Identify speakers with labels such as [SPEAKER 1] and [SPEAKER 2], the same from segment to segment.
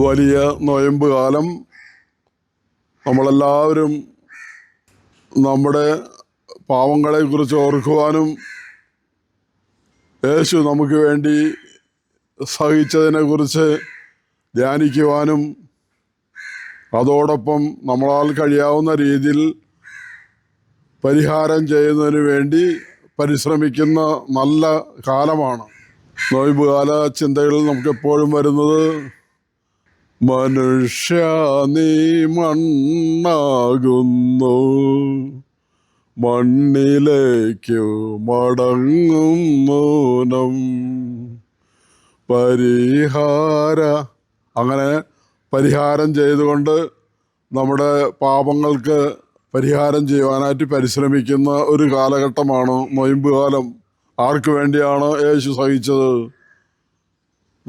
[SPEAKER 1] വലിയ നൊയമ്പ് കാലം നമ്മളെല്ലാവരും നമ്മുടെ പാവങ്ങളെക്കുറിച്ച് ഓർക്കുവാനും യേശു നമുക്ക് വേണ്ടി സഹിച്ചതിനെക്കുറിച്ച് ധ്യാനിക്കുവാനും അതോടൊപ്പം നമ്മളാൽ കഴിയാവുന്ന രീതിയിൽ പരിഹാരം ചെയ്യുന്നതിന് വേണ്ടി പരിശ്രമിക്കുന്ന നല്ല കാലമാണ്. നോയമ്പുകാല ചിന്തകളിൽ നമുക്കെപ്പോഴും വരുന്നത് മനുഷ്യ നീ മണ്ണാകുന്നു. മണ്ണിലേക്കു മടങ്ങും മൂനം പരിഹാര അങ്ങനെ പരിഹാരം ചെയ്തുകൊണ്ട് നമ്മുടെ പാപങ്ങൾക്ക് പരിഹാരം ചെയ്യുവാനായിട്ട് പരിശ്രമിക്കുന്ന ഒരു കാലഘട്ടമാണ് നൊയമ്പ് കാലം. ആർക്കു വേണ്ടിയാണ് യേശു സഹിച്ചത്?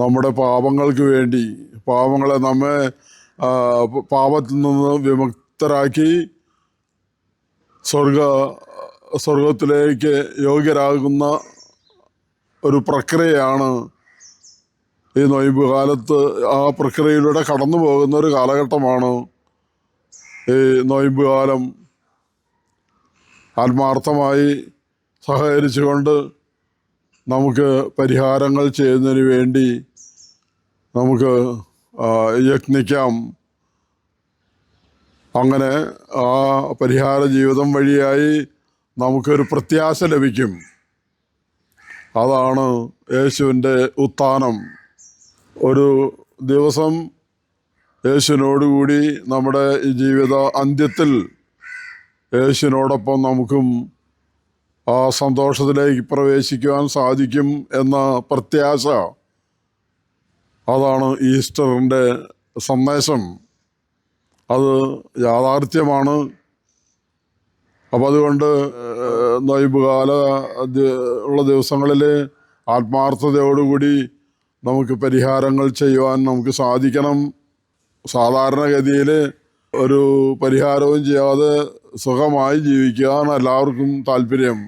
[SPEAKER 1] നമ്മുടെ പാപങ്ങൾക്ക് വേണ്ടി പാപങ്ങളെ നമ്മെ പാപത്തിൽ നിന്ന് വിമുക്തരാക്കി സ്വർഗ സ്വർഗത്തിലേക്ക് യോഗ്യരാകുന്ന ഒരു പ്രക്രിയയാണ് ഈ നൊയമ്പ് കാലത്ത് ആ പ്രക്രിയയിലൂടെ കടന്നു പോകുന്ന ഒരു കാലഘട്ടമാണ് ഈ നൊയമ്പ് കാലം. ആത്മാർത്ഥമായി സഹകരിച്ചുകൊണ്ട് നമുക്ക് പരിഹാരങ്ങൾ ചെയ്യുന്നതിന് വേണ്ടി നമുക്ക് യത്നിക്കാം അങ്ങനെ ആ പരിഹാര ജീവിതം വഴിയായി നമുക്കൊരു പ്രത്യാശ ലഭിക്കും. അതാണ് യേശുവിന്റെ ഉത്ഥാനം. ഒരു ദിവസം യേശുവിനോടുകൂടി നമ്മുടെ ഈ ജീവിത അന്ത്യത്തിൽ യേശുവിനോടൊപ്പം നമുക്കും ആ സന്തോഷത്തിലേക്ക് പ്രവേശിക്കുവാൻ സാധിക്കും എന്ന പ്രത്യാശ അതാണ് ഈസ്റ്ററിന്റെ സന്ദേശം. അത് യാഥാർത്ഥ്യമാണ്. അപ്പം അതുകൊണ്ട് നൈബുകാല ഉള്ള ദിവസങ്ങളിൽ ആത്മാർത്ഥതയോടുകൂടി നമുക്ക് പരിഹാരങ്ങൾ ചെയ്യുവാൻ നമുക്ക് സാധിക്കണം. സാധാരണഗതിയിൽ ഒരു പരിഹാരവും ചെയ്യാതെ സുഖമായി ജീവിക്കാൻ എല്ലാവർക്കും താല്പര്യം.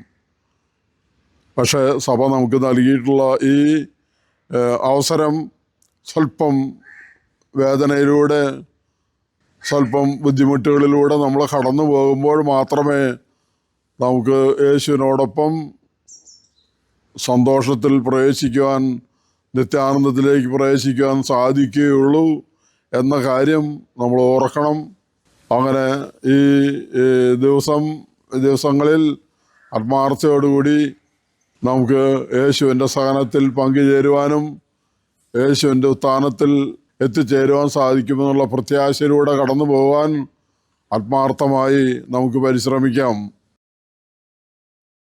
[SPEAKER 1] പക്ഷേ സഭ നമുക്ക് നൽകിയിട്ടുള്ള ഈ അവസരം സ്വല്പം വേദനയിലൂടെ സ്വല്പം ബുദ്ധിമുട്ടുകളിലൂടെ നമ്മൾ കടന്നു പോകുമ്പോൾ മാത്രമേ നമുക്ക് യേശുവിനോടൊപ്പം സന്തോഷത്തിൽ പ്രവേശിക്കുവാൻ നിത്യാനന്ദത്തിലേക്ക് പ്രവേശിക്കുവാൻ സാധിക്കുകയുള്ളൂ എന്ന കാര്യം നമ്മൾ ഓർക്കണം. അങ്ങനെ ഈ ദിവസം ദിവസങ്ങളിൽ ആത്മാർത്ഥയോടുകൂടി നമുക്ക് യേശുവിന്റെ സഹനത്തിൽ പങ്കുചേരുവാനും യേശുവിന്റെ ഉത്ഥാനത്തിൽ എത്തിച്ചേരുവാൻ സാധിക്കുമെന്നുള്ള പ്രത്യാശയിലൂടെ കടന്നു പോകാൻ ആത്മാർത്ഥമായി നമുക്ക് പരിശ്രമിക്കാം.